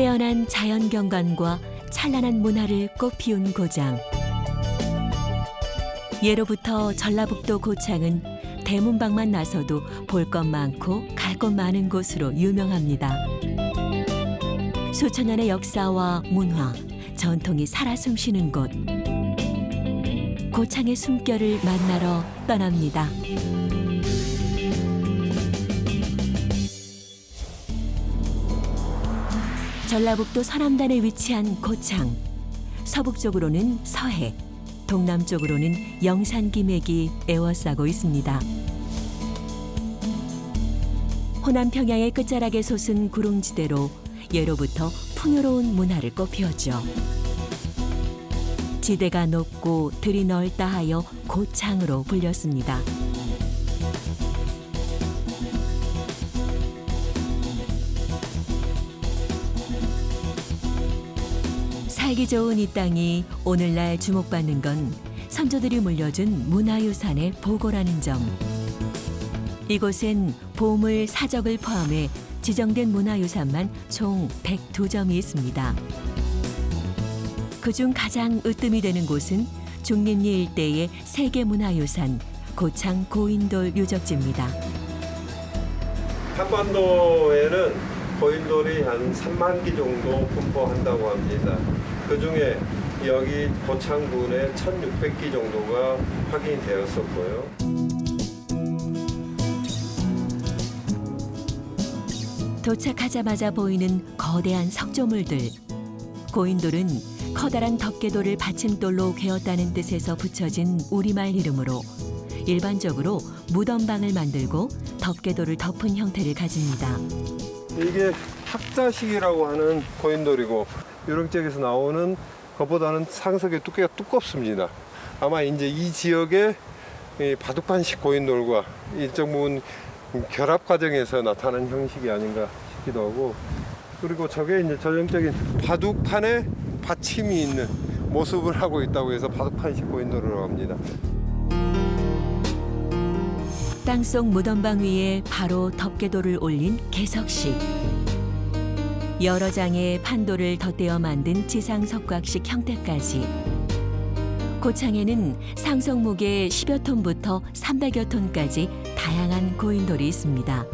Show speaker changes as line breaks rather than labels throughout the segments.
빼어난 자연 경관과 찬란한 문화를 꽃피운 고장. 예로부터 전라북도 고창은 대문방만 나서도 볼 것 많고 갈 것 많은 곳으로 유명합니다. 수천 년의 역사와 문화, 전통이 살아 숨쉬는 곳. 고창의 숨결을 만나러 떠납니다. 전라북도 서남단에 위치한 고창. 서북쪽으로는 서해, 동남쪽으로는 영산 기맥이 에워싸고 있습니다. 호남 평양의 끝자락에 솟은 구릉지대로 예로부터 풍요로운 문화를 꽃피웠죠. 지대가 높고 들이 넓다 하여 고창으로 불렸습니다. 살기 좋은 이 땅이 오늘날 주목받는 건 선조들이 물려준 문화유산의 보고라는 점. 이곳엔 보물, 사적을 포함해 지정된 문화유산만 총 102점이 있습니다. 그중 가장 으뜸이 되는 곳은 중림리 일대의 세계문화유산 고창 고인돌 유적지입니다.
한반도에는 고인돌이 한 3만 기 정도 분포한다고 합니다. 그 중에 여기 고창군에 1,600기 정도가 확인이 되었었고요.
도착하자마자 보이는 거대한 석조물들. 고인돌은 커다란 덮개돌을 받침돌로 괴었다는 뜻에서 붙여진 우리말 이름으로 일반적으로 무덤방을 만들고 덮개돌을 덮은 형태를 가집니다.
이게 학자식이라고 하는 고인돌이고 이런 쪽에서 나오는 것보다는 상석의 두께가 두껍습니다. 아마 이제 이 지역의 이 바둑판식 고인돌과 일정 부분 결합 과정에서 나타난 형식이 아닌가 싶기도 하고 그리고 저게 이제 전형적인 바둑판에 받침이 있는 모습을 하고 있다고 해서 바둑판식 고인돌이라고 합니다.
땅속 무덤방 위에 바로 덮개돌을 올린 개석식. 여러 장의 판돌을 덧대어 만든 지상석곽식 형태까지. 고창에는 무게 10여 톤부터 300여 톤까지 다양한 고인돌이 있습니다.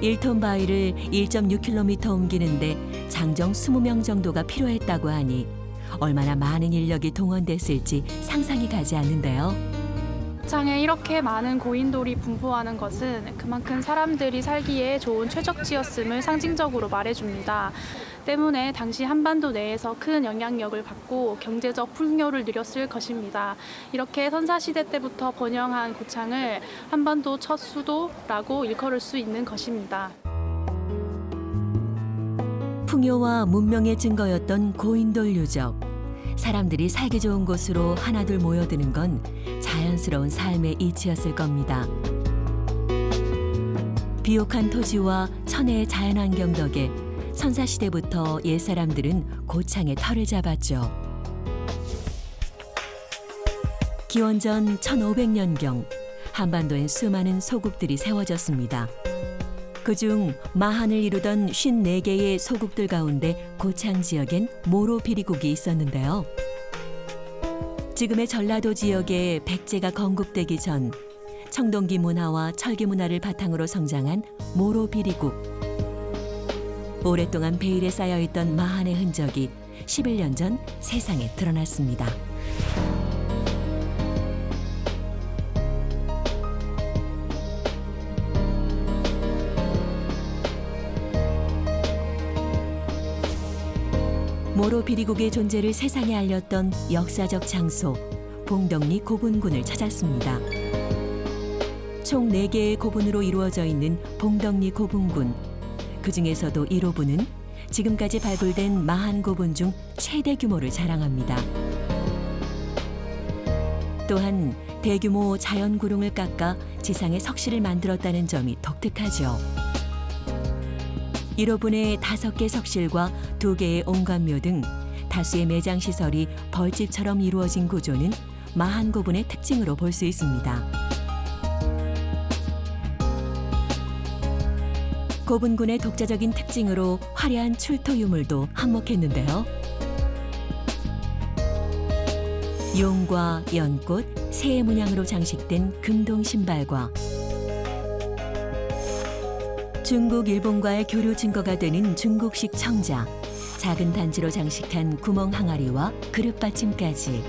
1톤 바위를 1.6km 옮기는데 장정 20명 정도가 필요했다고 하니 얼마나 많은 인력이 동원됐을지 상상이 가지 않는데요.
고창에 이렇게 많은 고인돌이 분포하는 것은 그만큼 사람들이 살기에 좋은 최적지였음을 상징적으로 말해줍니다. 때문에 당시 한반도 내에서 큰 영향력을 받고 경제적 풍요를 누렸을 것입니다. 이렇게 선사시대 때부터 번영한 고창을 한반도 첫 수도라고 일컬을 수 있는 것입니다.
풍요와 문명의 증거였던 고인돌 유적. 사람들이 살기 좋은 곳으로 하나둘 모여드는 건 자연스러운 삶의 이치였을 겁니다. 비옥한 토지와 천혜의 자연환경 덕에 선사시대부터 옛사람들은 고창에 터를 잡았죠. 기원전 1500년경 한반도엔 수많은 소국들이 세워졌습니다. 그중 마한을 이루던 54개의 소국들 가운데 고창 지역엔 모로 비리국이 있었는데요. 지금의 전라도 지역에 백제가 건국되기 전 청동기 문화와 철기 문화를 바탕으로 성장한 모로 비리국. 오랫동안 베일에 쌓여있던 마한의 흔적이 11년 전 세상에 드러났습니다. 모로 비리국의 존재를 세상에 알렸던 역사적 장소 봉덕리 고분군을 찾았습니다. 총 4개의 고분으로 이루어져 있는 봉덕리 고분군. 그 중에서도 1호분은 지금까지 발굴된 마한 고분 중 최대 규모를 자랑합니다. 또한 대규모 자연 구릉을 깎아 지상에 석실을 만들었다는 점이 독특하죠. 1호분의 다섯 개 석실과 두 개의 옹관묘 등 다수의 매장 시설이 벌집처럼 이루어진 구조는 마한고분의 특징으로 볼 수 있습니다. 고분군의 독자적인 특징으로 화려한 출토 유물도 한몫했는데요. 용과 연꽃, 새의 문양으로 장식된 금동 신발과 중국, 일본과의 교류 증거가 되는 중국식 청자, 작은 단지로 장식한 구멍 항아리와 그릇 받침까지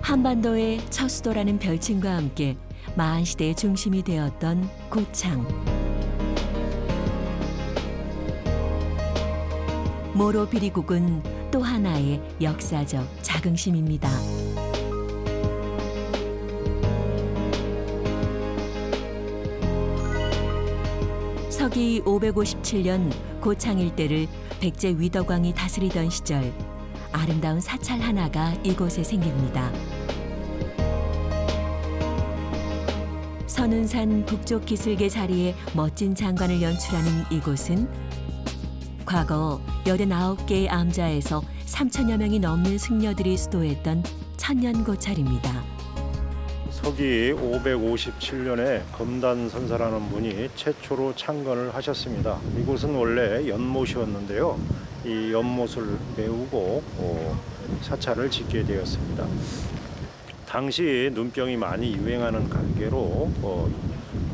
한반도의 첫 수도라는 별칭과 함께 마한 시대의 중심이 되었던 고창. 모로 비리국은 또 하나의 역사적 자긍심입니다. 서기 557년 고창 일 대를 백제 위덕왕이 다스리던 시절 아름다운 사찰 하나가 이곳에 생깁니다. 선운산 북쪽 기슭의 자리에 멋진 장관을 연출하는 이곳은 과거 89개의 암자에서 3천여 명이 넘는 승려들이 수도했던 천년고찰입니다.
서기 557년에 검단 선사라는 분이 최초로 창건을 하셨습니다. 이곳은 원래 연못이었는데요. 이 연못을 메우고 어, 사찰을 짓게 되었습니다. 당시 눈병이 많이 유행하는 관계로 어,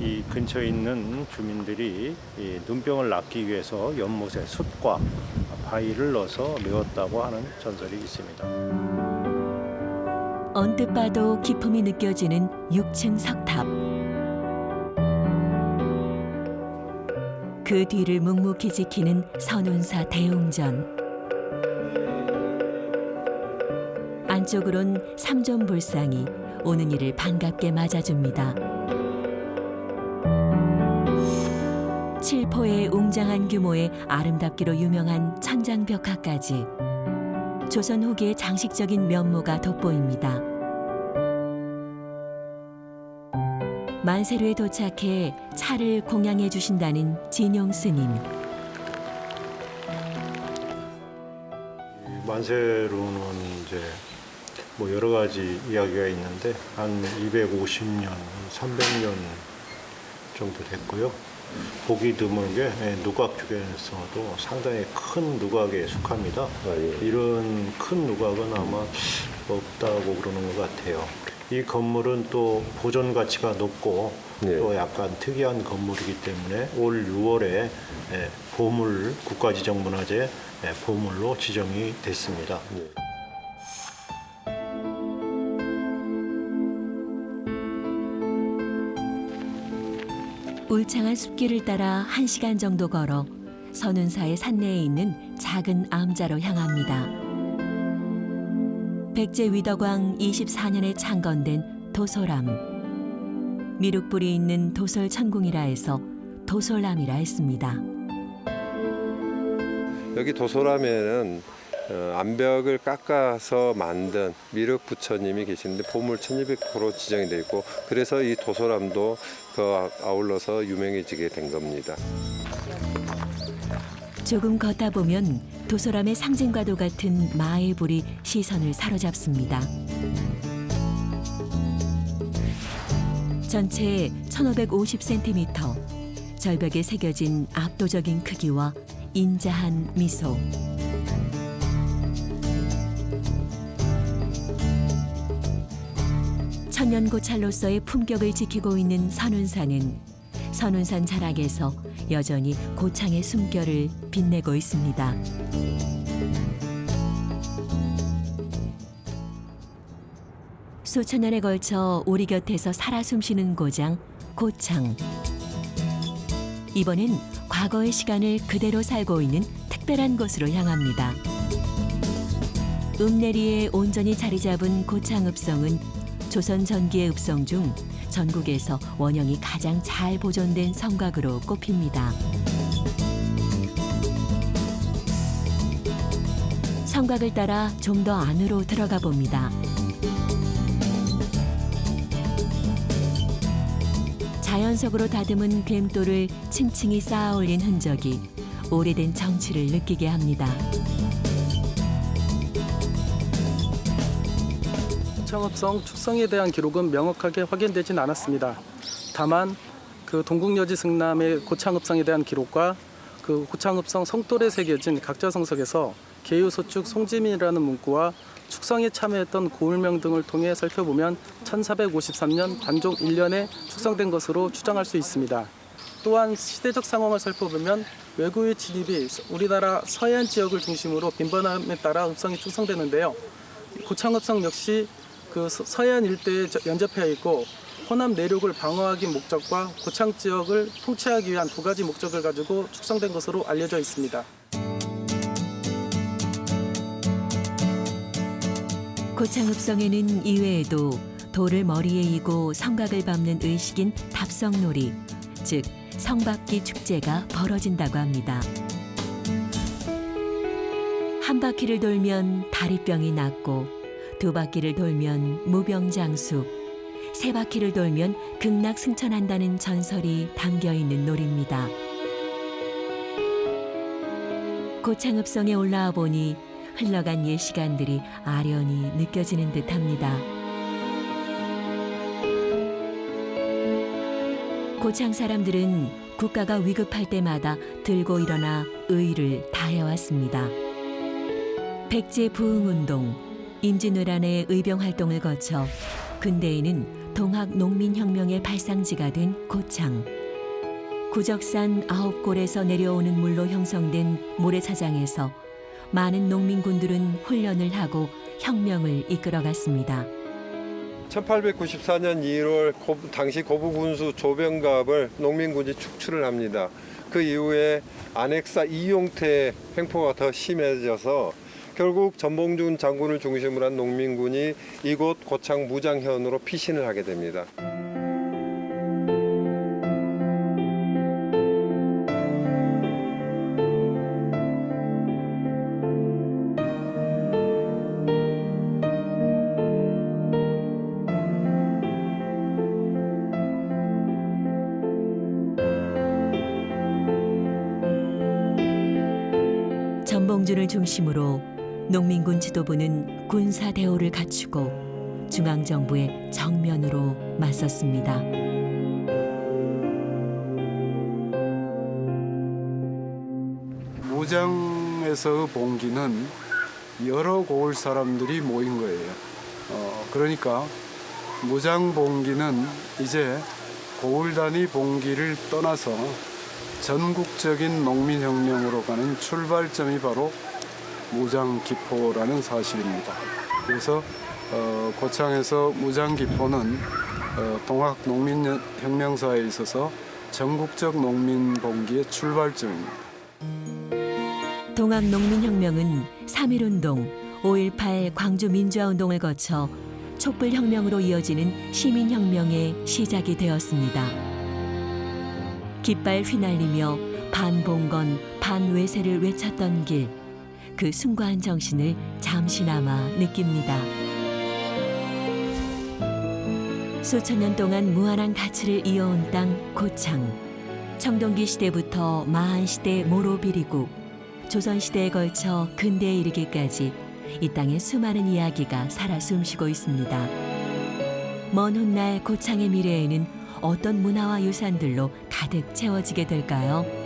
이 근처에 있는 주민들이 이 눈병을 낫기 위해서 연못에 숯과 바위를 넣어서 메웠다고 하는 전설이 있습니다.
언뜻 봐도 기품이 느껴지는 6층 석탑. 그 뒤를 묵묵히 지키는 선운사 대웅전. 안쪽으론 삼존 불상이 오는 이를 반갑게 맞아줍니다. 칠포의 웅장한 규모의 아름답기로 유명한 천장벽화까지 조선 후기의 장식적인 면모가 돋보입니다. 만세루에 도착해 차를 공양해 주신다는 진용 스님.
만세로는 이제 뭐 여러 가지 이야기가 있는데 한 250년, 300년 정도 됐고요. 보기 드물게 예, 누각 중에서도 상당히 큰 누각에 속합니다. 이런 큰 누각은 아마 없다고 그러는 것 같아요. 이 건물은 또 보존 가치가 높고
네.
또 약간 특이한 건물이기 때문에 올 6월에 보물 국가지정문화재 예, 보물로 지정이 됐습니다.
울창한 숲길을 따라 한시간 정도 걸어 선운사의 산내에 있는 작은 암자로 향합니다. 백제 위덕왕 24년에 창건된 도솔암. 미륵불이 있는 도솔 천궁이라 해서 도솔암이라 했습니다.
여기 도소람에는 어, 암벽을 깎아서 만든 미륵 부처님이 계시는데 보물 1200호로 지정이 되어 있고 그래서 이 도소람도 그 아- 아울러서 유명해지게 된 겁니다.
조금 걷다 보면 도솔암의 상징과도 같은 마의 불이 시선을 사로잡습니다. 전체 1550cm, 절벽에 새겨진 압도적인 크기와 인자한 미소. 천년고찰로서의 품격을 지키고 있는 선운산은 선운산 자락에서 여전히 고창의 숨결을 빛내고 있습니다. 수천 년에 걸쳐 우리 곁에서 살아 숨쉬는 고장 고창. 이번엔 과거의 시간을 그대로 살고 있는 특별한 곳으로 향합니다. 읍내리에 온전히 자리 잡은 고창 읍성은 조선 전기의 읍성 중 전국에서 원형이 가장 잘 보존된 성곽으로 꼽힙니다. 성곽을 따라 좀 더 안으로 들어가 봅니다. 자연석으로 다듬은 뱀돌을 층층이 쌓아 올린 흔적이 오래된 정취를 느끼게 합니다.
창업성 축성에 대한 기록은 명확하게 확인되진 않았습니다. 다만 그 동국여지 승남의 고창읍성에 대한 기록과 그 고창읍성 성돌에 새겨진 각자 성석에서 계유소축 송지민이라는 문구와 축성에 참여했던 고을명 등을 통해 살펴보면 1453년 단종 1년에 축성된 것으로 추정할 수 있습니다. 또한 시대적 상황을 살펴보면 외구의 진입이 우리나라 서해안 지역을 중심으로 빈번함에 따라 읍성이 축성되는데요. 고창읍성 역시 그 서- 서해안 일대에 저- 연접해 있고 호남 내륙을 방어하기 목적과 고창 지역을 통치하기 위한 두 가지 목적을 가지고 축성된 것으로 알려져 있습니다.
고창읍성에는 이외에도 돌을 머리에 이고 성곽을 밟는 의식인 답성놀이, 즉 성박기 축제가 벌어진다고 합니다. 한 바퀴를 돌면 다리병이 낫고 두 바퀴를 돌면 무병장수, 세 바퀴를 돌면 극락승천한다는 전설이 담겨 있는 놀입니다. 고창읍성에 올라와 보니 흘러간 옛 시간들이 아련히 느껴지는 듯합니다. 고창 사람들은 국가가 위급할 때마다 들고 일어나 의를 다해왔습니다. 백제 부흥운동, 임진왜란의 의병 활동을 거쳐 근대에는 동학 농민혁명의 발상지가 된 고창. 구적산 아홉 골에서 내려오는 물로 형성된 모래사장에서 많은 농민군들은 훈련을 하고 혁명을 이끌어갔습니다.
1894년 2월 당시 고부 군수 조병갑을 농민군이 축출을 합니다. 그 이후에 안핵사 이용태 횡포가 더 심해져서 결국 전봉준 장군을 중심으로 한 농민군이 이곳 고창 무장현으로 피신을 하게 됩니다.
전봉준을 중심으로 농민군 지도부는 군사 대오를 갖추고 중앙 정부의 정면으로 맞섰습니다.
무장에서 봉기는 여러 고을 사람들이 모인 거예요. 어, 그러니까 무장 봉기는 이제 고을 단위 봉기를 떠나서 전국적인 농민혁명으로 가는 출발점이 바로 무장 기포라는 사실입니다. 그래서 어, 고창에서 무장 기포는 어, 동학 농민혁명사에 있어서 전국적 농민 봉기의 출발점입니다.
동학 농민혁명은 3.1운동, 5.18 광주 민주화운동을 거쳐 촛불혁명으로 이어지는 시민혁명의 시작이 되었습니다. 깃발 휘날리며 반봉건, 반외세를 외쳤던 길, 그 숭고한 정신을 잠시나마 느낍니다. 수천 년 동안 무한한 가치를 이어온 땅 고창. 청동기 시대부터 마한 시대 모로비리고 조선 시대에 걸쳐 근대에 이르기까지 이 땅에 수많은 이야기가 살아 숨쉬고 있습니다. 먼 훗날 고창의 미래에는 어떤 문화와 유산들로 가득 채워지게 될까요?